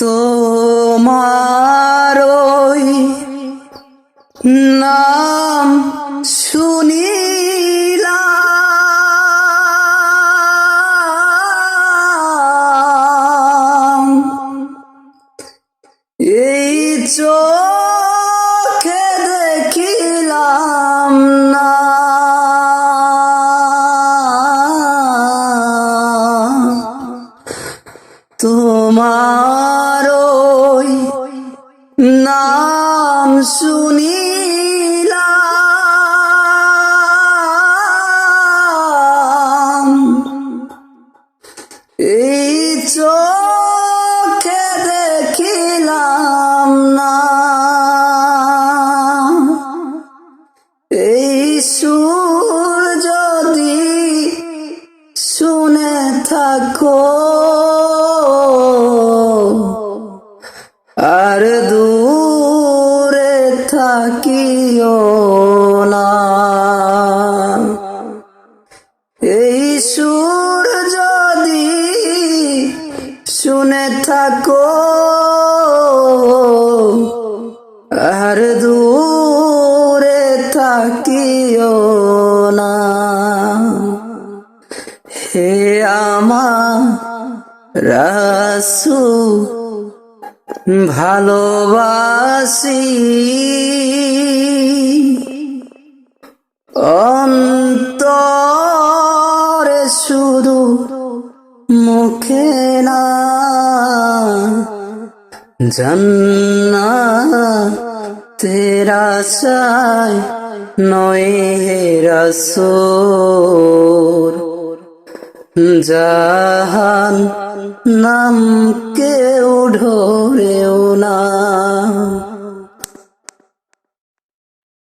তোমার ওই নাম শুনিলাম। এই চোখে দেখিলাম নাম শুনিলাম। এই না। এই সুর যদি শুনে থাকো থাকিও না। এই সুর যদি শুনে থাকো আর দূরে থাকিও না। হে আমার রাসু ভালোবাসি। অন্তরে শুধু মুখে না জন্না তেরা চাই নয় হে জাহান নাম কেউ ঢোরেও না